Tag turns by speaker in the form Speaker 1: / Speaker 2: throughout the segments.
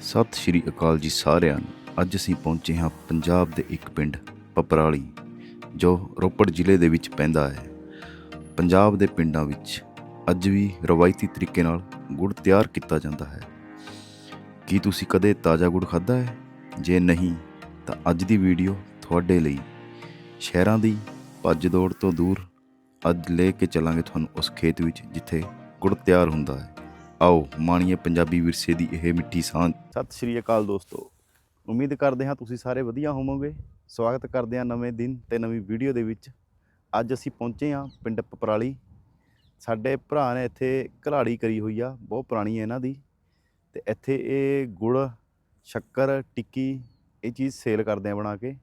Speaker 1: ਸਤਿ ਸ਼੍ਰੀ ਅਕਾਲ ਜੀ ਸਾਰਿਆਂ ਨੂੰ। ਅੱਜ ਅਸੀਂ ਪਹੁੰਚੇ ਹਾਂ ਪੰਜਾਬ ਦੇ ਇੱਕ ਪਿੰਡ, ਪਪਰਾਲੀ, ਜੋ ਰੋਪੜ ਜ਼ਿਲ੍ਹੇ ਦੇ ਵਿੱਚ ਪੈਂਦਾ ਹੈ। ਪੰਜਾਬ ਦੇ ਪਿੰਡਾਂ ਵਿੱਚ ਅੱਜ ਵੀ ਰਵਾਇਤੀ ਤਰੀਕੇ ਨਾਲ ਗੁੜ ਤਿਆਰ ਕੀਤਾ ਜਾਂਦਾ ਹੈ। ਕੀ ਤੁਸੀਂ ਕਦੇ ਤਾਜ਼ਾ ਗੁੜ ਖਾਧਾ ਹੈ? ਜੇ ਨਹੀਂ, ਤਾਂ ਅੱਜ ਦੀ ਵੀਡੀਓ ਤੁਹਾਡੇ ਲਈ ਸ਼ਹਿਰਾਂ ਦੀ ਭੱਜ ਦੌੜ ਤੋਂ ਦੂਰ ਅੱਜ ਲੈ ਕੇ ਚੱਲਾਂਗੇ ਤੁਹਾਨੂੰ ਉਸ ਖੇਤ ਵਿੱਚ ਜਿੱਥੇ ਗੁੜ ਤਿਆਰ ਹੁੰਦਾ ਹੈ। ਆਓ ਮਾਣੀਏ ਪੰਜਾਬੀ ਵਿਰਸੇ ਦੀ ਇਹ ਮਿੱਠੀ ਸਾਂਝ। ਸਤਿ ਸ਼੍ਰੀ ਅਕਾਲ ਦੋਸਤੋ। ਉਮੀਦ ਕਰਦੇ ਹਾਂ ਤੁਸੀਂ ਸਾਰੇ ਵਧੀਆ ਹੋਵੋਗੇ। ਸਵਾਗਤ ਕਰਦੇ ਹਾਂ ਨਵੇਂ ਦਿਨ ਤੇ ਨਵੀਂ ਵੀਡੀਓ ਦੇ ਵਿੱਚ। ਅੱਜ ਅਸੀਂ ਪਹੁੰਚੇ ਹਾਂ ਪਿੰਡ ਪਪਰਾਲੀ। ਸਾਡੇ ਭਰਾ ਨੇ ਇੱਥੇ ਘਲਾੜੀ ਕਰੀ ਹੋਈ ਆ, ਬਹੁਤ ਪੁਰਾਣੀ ਹੈ ਇਹਨਾਂ ਦੀ। ਤੇ ਇੱਥੇ ਇਹ ਗੁੜ, ਸ਼ੱਕਰ, ਟਿੱਕੀ, ਇਹ ਚੀਜ਼ ਸੇਲ ਕਰਦੇ ਆ ਬਣਾ ਕੇ।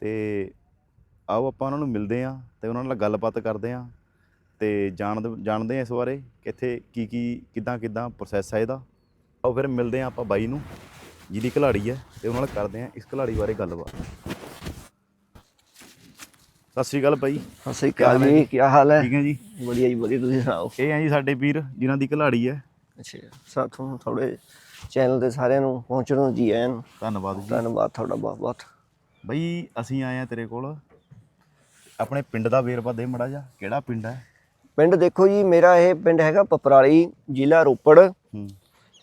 Speaker 1: ਤੇ ਆਓ ਆਪਾਂ ਉਹਨਾਂ ਨੂੰ ਮਿਲਦੇ ਹਾਂ ਤੇ ਉਹਨਾਂ ਨਾਲ ਗੱਲਬਾਤ ਕਰਦੇ ਹਾਂ। ਤੇ ਜਾਣਦੇ ਜਾਣਦੇ ਹਾਂ ਇਸ ਬਾਰੇ ਕਿ ਇੱਥੇ ਕੀ ਕੀ ਕਿੱਦਾਂ ਕਿੱਦਾਂ ਪ੍ਰੋਸੈਸ ਹੈ ਇਹਦਾ? ਆਓ ਫਿਰ ਮਿਲਦੇ ਹਾਂ ਆਪਾਂ ਬਾਈ ਨੂੰ ਜਿਹਦੀ ਘਲਾੜੀ ਹੈ ਤੇ ਉਹਨਾਂ ਨਾਲ ਕਰਦੇ ਹਾਂ ਇਸ ਘਲਾੜੀ ਬਾਰੇ ਗੱਲਬਾਤ। ਸਤਿ ਸ਼੍ਰੀ ਅਕਾਲ ਬਾਈ।
Speaker 2: ਸਤਿ ਸ੍ਰੀ ਅਕਾਲ ਜੀ ਕੀ ਹਾਲ ਹੈ?
Speaker 1: ਠੀਕ ਹੈ ਜੀ?
Speaker 2: ਵਧੀਆ ਜੀ ਵਧੀਆ ਤੁਸੀਂ ਸੁਣਾਓ?
Speaker 1: ਇਹ ਹੈ ਜੀ ਸਾਡੇ ਵੀਰ ਜਿਨ੍ਹਾਂ ਦੀ ਘਲਾੜੀ ਹੈ।
Speaker 2: ਅੱਛਾ ਸਾਥੋਂ ਥੋੜੇ ਚੈਨਲ ਦੇ ਸਾਰਿਆਂ ਨੂੰ ਪਹੁੰਚਣ ਨੂੰ ਜੀ ਆਇਆਂ
Speaker 1: ਧੰਨਵਾਦ ਜੀ।
Speaker 2: ਧੰਨਵਾਦ ਤੁਹਾਡਾ ਬਹੁਤ ਬਹੁਤ।
Speaker 1: ਬਈ ਅਸੀਂ ਆਏ ਆ ਤੇਰੇ ਕੋਲ। ਆਪਣੇ ਪਿੰਡ ਦਾ ਵੇਰਵਾ ਦੇ ਮੜਾ ਜਾ ਕਿਹੜਾ ਪਿੰਡ ਹੈ?
Speaker 2: ਪਿੰਡ ਦੇਖੋ ਜੀ ਮੇਰਾ ਇਹ ਪਿੰਡ ਹੈਗਾ ਪਪਰਾਲੀ ਜ਼ਿਲ੍ਹਾ ਰੋਪੜ
Speaker 1: ਹੂੰ।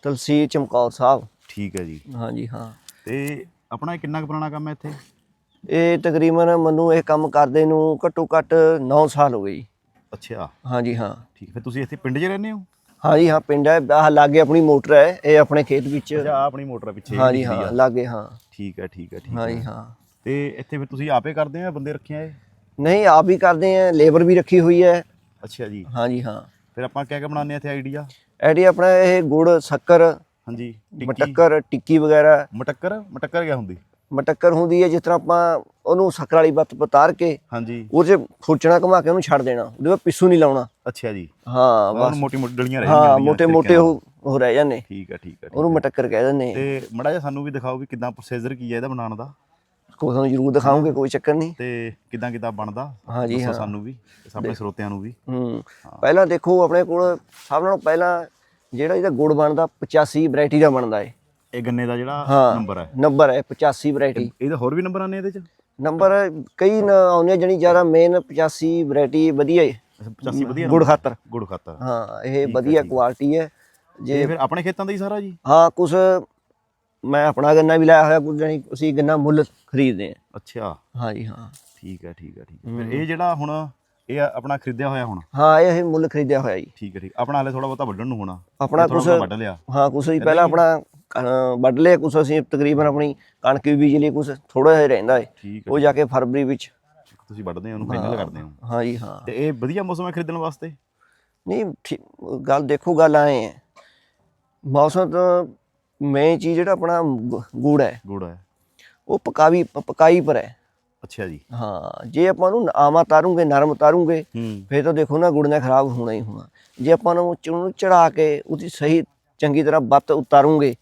Speaker 2: ਤਲਸੀਰ ਚਮਕੌਰ ਸਾਹਿਬ।
Speaker 1: ਠੀਕ ਹੈ ਜੀ।
Speaker 2: ਹਾਂਜੀ ਹਾਂ।
Speaker 1: ਤੇ ਆਪਣਾ ਇਹ ਕਿੰਨਾ ਕੁ ਪੁਰਾਣਾ ਕੰਮ ਹੈ ਇੱਥੇ?
Speaker 2: ਇਹ ਤਕਰੀਬਨ ਮੈਨੂੰ ਇਹ ਕੰਮ ਕਰਦੇ ਨੂੰ ਘੱਟੋ ਘੱਟ 9 ਸਾਲ ਹੋ ਗਏ ਜੀ।
Speaker 1: ਅੱਛਾ।
Speaker 2: ਹਾਂਜੀ ਹਾਂ।
Speaker 1: ਠੀਕ ਫਿਰ ਤੁਸੀਂ ਇੱਥੇ ਪਿੰਡ 'ਚ ਰਹਿੰਦੇ ਹੋ?
Speaker 2: ਹਾਂਜੀ ਹਾਂ ਪਿੰਡ ਹੈ। ਆਹ ਲਾਗੇ ਆਪਣੀ ਮੋਟਰ ਹੈ ਇਹ ਆਪਣੇ ਖੇਤ ਵਿੱਚ।
Speaker 1: ਅੱਛਾ ਆਹ ਆਪਣੀ ਮੋਟਰ ਆ ਪਿੱਛੇ
Speaker 2: ਹਾਂਜੀ ਹਾਂ। ਲਾਗੇ ਹਾਂ।
Speaker 1: ਠੀਕ ਹੈ ਠੀਕ ਹੈ ਠੀਕ
Speaker 2: ਹਾਂਜੀ
Speaker 1: ਹੈ।
Speaker 2: ਹਾਂ।
Speaker 1: ਤੇ ਇੱਥੇ ਫਿਰ ਤੁਸੀਂ ਆਪੇ ਕਰਦੇ ਆ ਬੰਦੇ ਰੱਖੇ ਆ ਇਹ?
Speaker 2: ਨਹੀਂ ਆਪ ਵੀ ਕਰਦੇ ਆ ਲੇਬਰ ਵੀ ਰੱਖੀ ਹੋਈ ਹੈ।
Speaker 1: ਅੱਛਾ ਜੀ।
Speaker 2: ਹਾਂਜੀ ਹਾਂ।
Speaker 1: ਫਿਰ ਆਪਾਂ ਕਿਆ ਕਿਆ ਬਣਾਉਂਦੇ ਆ ਇੱਥੇ ਆਈਡੀਆ?
Speaker 2: ਐਡੀ ਆਪਣਾ ਇਹ ਗੁੜ ਸ਼ੱਕਰ
Speaker 1: ਹਾਂਜੀ ਟਿੱਕੀ।
Speaker 2: ਮਟੱਕਰ ਟਿੱਕੀ ਵਗੈਰਾ।
Speaker 1: ਮਟੱਕਰ? ਮਟੱਕਰ ਕਿਆ ਹੁੰਦੀ?
Speaker 2: ਮਟੱਕਰ ਹੁੰਦੀ ਹੈ ਜਿਸ ਤਰ੍ਹਾਂ ਆਪਾਂ ਉਹਨੂੰ ਸ਼ੱਕਰ ਵਾਲੀ ਬੱਤ ਪਤਾਰ ਕੇ
Speaker 1: ਹਾਂਜੀ।
Speaker 2: ਉਹਦੇ 'ਚ ਖੁਰਚਣਾ ਘੁਮਾ ਕੇ ਉਹਨੂੰ ਛੱਡ ਦੇਣਾ। ਉਹਦੇ ਬਾਅਦ ਪਿੱਸੂ ਨਹੀਂ ਲਾਉਣਾ।
Speaker 1: ਅੱਛਾ ਜੀ।
Speaker 2: ਹਾਂ
Speaker 1: ਬਸ
Speaker 2: ਬਸ।
Speaker 1: ਮੋਟੀ ਮੋਟੀ ਡਲੀਆਂ ਰਹਿ
Speaker 2: ਹਾਂ
Speaker 1: ਜਾਂਦੀਆਂ
Speaker 2: ਮੋਟੇ
Speaker 1: ਤਰੀਕੇ
Speaker 2: ਮੋਟੇ
Speaker 1: ਨਾਲ।
Speaker 2: ਉਹ ਉਹ ਰਹਿ ਜਾਂਦੇ।
Speaker 1: ਠੀਕ ਹੈ ਠੀਕ ਹੈ ਠੀਕ
Speaker 2: ਉਹਨੂੰ
Speaker 1: ਹੈ।
Speaker 2: ਮਟੱਕਰ ਕਹਿ ਦਿੰਦੇ। ਆ
Speaker 1: ਤੇ ਮੜਾ ਜਿਹਾ ਸਾਨੂੰ ਵੀ ਦਿਖਾਓ ਵੀ ਕਿਦਾਂ ਪ੍ਰੋਸੀਜਰ ਕੀ ਹੈ ਇਹਦਾ ਬਣਾਉਣ ਦਾ।
Speaker 2: ਕੋਈ ਤੁਹਾਨੂੰ ਜ਼ਰੂਰ ਦਿਖਾਉਂਗੇ ਕੋਈ ਚੱਕਰ ਨਹੀਂ।
Speaker 1: ਤੇ ਕਿਦਾਂ ਕਿਦਾਂ ਬਣਦਾ?
Speaker 2: ਹਾਂਜੀ, ਹਾਂ।
Speaker 1: ਸਾਨੂੰ ਵੀ ਆਪਣੇ ਸਰੋਤਿਆਂ ਨੂੰ ਵੀ।
Speaker 2: ਹੂੰ। ਪਹਿਲਾਂ ਦੇਖੋ ਆਪਣੇ ਕੋਲ ਸਭ ਨਾਲੋਂ ਪਹਿਲਾਂ ਜਿਹੜਾ ਇਹਦਾ ਗੁੜ ਬਣਦਾ 85 ਵੈਰਾਈਟੀ ਦਾ ਬਣਦਾ ਹੈ
Speaker 1: ਇਹ ਗੰਨੇ ਦਾ ਜਿਹੜਾ ਨੰਬਰ ਹੈ।
Speaker 2: ਨੰਬਰ ਹੈ 85 ਵੈਰਾਈਟੀ।
Speaker 1: ਇਹਦੇ ਹੋਰ ਵੀ ਨੰਬਰ ਆਨੇ ਇਹਦੇ ਚ?
Speaker 2: ਨੰਬਰ ਕਈ ਨ ਆਉਂਦੇ ਜਣੀ ਜ਼ਿਆਦਾ ਮੇਨ 85 ਵੈਰਾਈਟੀ ਵਧੀਆ
Speaker 1: ਅੱਛਾ, 85 ਵਧੀਆ
Speaker 2: ਗੁੜ? ਖਾਤਰ।
Speaker 1: ਗੁੜ ਖਾਤਰ।
Speaker 2: ਹਾਂ ਇਹ ਵਧੀਆ ਕੁਆਲਿਟੀ ਹੈ।
Speaker 1: ਜੇ ਫਿਰ ਆਪਣੇ ਖੇਤਾਂ ਦਾ ਹੀ ਸਾਰਾ ਜੀ?
Speaker 2: ਹਾਂ ਕੁਛ ਮੈਂ ਆਪਣਾ ਗੰਨਾ ਵੀ ਲਾਇਆ ਹੋਇਆ ਕੁਝ ਜਾਨੀ ਅਸੀਂ ਗੰਨਾ ਮੁੱਲ ਖਰੀਦਦੇ ਹਾਂ।
Speaker 1: ਅੱਛਾ।
Speaker 2: ਹਾਂਜੀ ਹਾਂ।
Speaker 1: ਠੀਕ ਹੈ ਠੀਕ ਹੈ ਠੀਕ ਹੈ। ਫਿਰ ਇਹ ਜਿਹੜਾ ਹੁਣ ਇਹ ਆਪਣਾ ਖਰੀਦਿਆ ਹੋਇਆ ਹੁਣ?
Speaker 2: ਹਾਂ ਇਹ ਅਸੀਂ ਮੁੱਲ ਖਰੀਦਿਆ ਹੋਇਆ ਜੀ।
Speaker 1: ਠੀਕ ਹੈ ਠੀਕ। ਆਪਣਾ ਹਲੇ ਥੋੜਾ ਬਹੁਤਾ ਵੱਢਣ ਨੂੰ ਹੋਣਾ।
Speaker 2: ਆਪਣਾ
Speaker 1: ਬਹੁਤਾ ਵੱਢ ਲਿਆ।
Speaker 2: ਹਾਂ ਕੁਛ ਅਸੀਂ ਪਹਿਲਾਂ ਆਪਣਾ ਵੱਢ ਲਿਆ ਕੁਛ ਅਸੀਂ ਤਕਰੀਬਨ ਆਪਣੀ ਕਣਕ ਵੀ ਬੀਜ ਲਈ ਕੁਛ ਥੋੜਾ ਜਿਹਾ ਰਹਿੰਦਾ ਹੈ
Speaker 1: ਹੈ
Speaker 2: ਉਹ ਜਾ ਕੇ ਫਰਵਰੀ ਵਿੱਚ।
Speaker 1: ਤੁਸੀਂ ਵੱਢਦੇ ਹੋ ਉਹਨੂੰ ਫਾਈਨਲ ਕਰਦੇ ਹੋ।
Speaker 2: ਹਾਂ ਜੀ ਹਾਂ।
Speaker 1: ਤੇ ਇਹ ਵਧੀਆ ਮੌਸਮ ਹੈ ਖਰੀਦਣ ਵਾਸਤੇ?
Speaker 2: ਨਹੀਂ ਗੱਲ ਦੇਖੋ ਗੱਲ ਆਏ ਹੈ। ਮੌਸਮ ਤਾਂ ਮੇਨ ਚੀਜ਼ ਜਿਹੜਾ ਆਪਣਾ ਗੁ- ਗੁੜ ਹੈ।
Speaker 1: ਗੁੜ ਹੈ।
Speaker 2: ਉਹ ਪਕਾਵੀ ਪਕਾਈ ਪਰ ਹੈ।
Speaker 1: ਅੱਛਾ ਜੀ।
Speaker 2: ਹਾਂ ਜੇ ਆਪਾਂ ਨੂੰ ਆਮਾ ਤਾਰੂਗੇ ਨਰਮ ਤਾਰੂਗੇ ਫੇਰ ਤਾਂ ਦੇਖੋ ਨਾ ਗੁੜ ਨੇ ਖਰਾਬ ਹੋਣਾ ਹੀ ਹੋਣਾ। ਜੇ ਆਪਾਂ ਨੂੰ ਚੁਣ ਚੜਾ ਕੇ ਉਹਦੀ ਸਹੀ ਚੰਗੀ ਤਰ੍ਹਾਂ ਬੱਤ ਉਤਾਰੂਗੇ